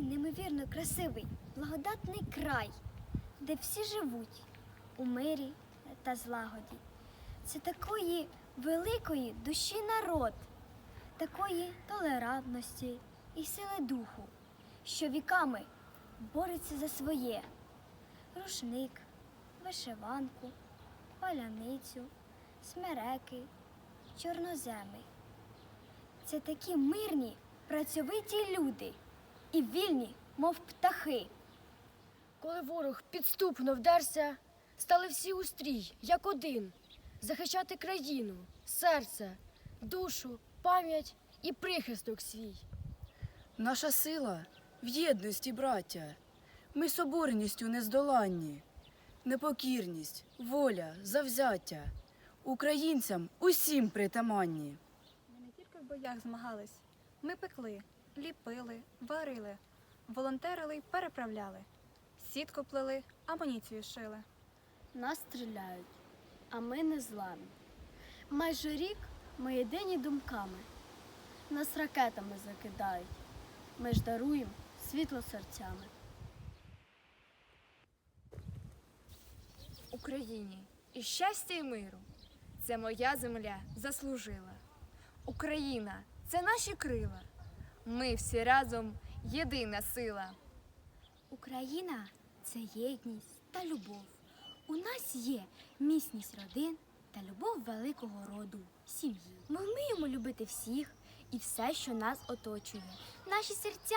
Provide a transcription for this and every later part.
такий неймовірно красивий, благодатний край, де всі живуть у мирі та злагоді. Це такої великої душі народ, такої толерантності і сили духу, що віками бореться за своє рушник, вишиванку, паляницю, смереки, чорноземи. Це такі мирні, працьовиті люди і вільні, мов птахи. Коли ворог підступно вдерся, стали всі у стрій, як один, захищати країну, серце, душу, пам'ять і прихисток свій. Наша сила в єдності, браття. Ми соборністю нездоланні. Непокірність, воля, завзяття. Українцям усім притаманні. Ми не тільки в боях змагались. Ми пекли, ліпили, варили, волонтерили й переправляли. Сітку плели, амуніцію шили. Нас стріляють, а ми не зламі. Майже рік ми єдині думками. Нас ракетами закидають. Ми ж даруємо світло серцями. Україні і щастя і миру. Це моя земля заслужила. Україна це наші крила. Ми всі разом єдина сила. Україна це єдність та любов. У нас є міцність родин та любов великого роду, сім'ї. Ми вміємо любити всіх і все, що нас оточує. Наші серця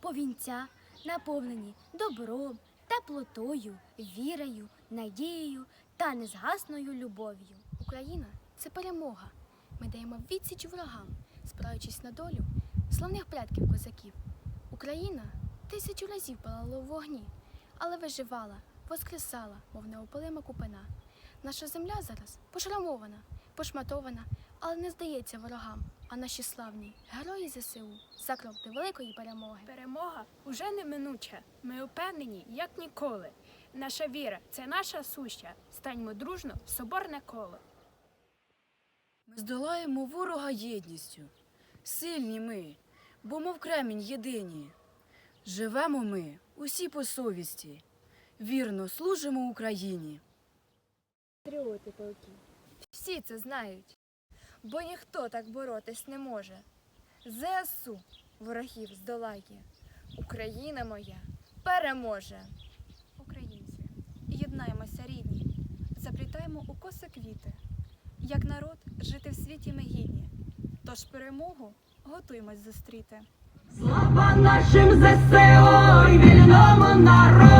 повінця наповнені добром, теплотою, вірою, надією та незгасною любов'ю. Україна це перемога. Ми даємо відсіч ворогам, спираючись на долю славних предків козаків. Україна тисячу разів палала у вогні, але виживала, воскресала, мов неопалима купина. Наша земля зараз пошрамована, пошматована, але не здається ворогам. А наші славні герої ЗСУ за крок до великої перемоги. Перемога уже неминуча. Ми упевнені, як ніколи. Наша віра це наша суща. Станьмо дружно в соборне коло. Ми здолаємо ворога єдністю. Сильні ми, бо мов кремінь єдині. Живемо ми усі по совісті. Вірно служимо Україні. Патріоти полки. Всі це знають, бо ніхто так боротись не може. ЗСУ ворогів здолає. Україна моя переможе. Українці, єднаємося рідні, заплітаємо у коси квіти. Як народ жити в світі ми гідні. Тож перемогу готуємось зустріти. Слава нашим ЗСО і вільному народу!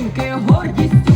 маленьке гордість.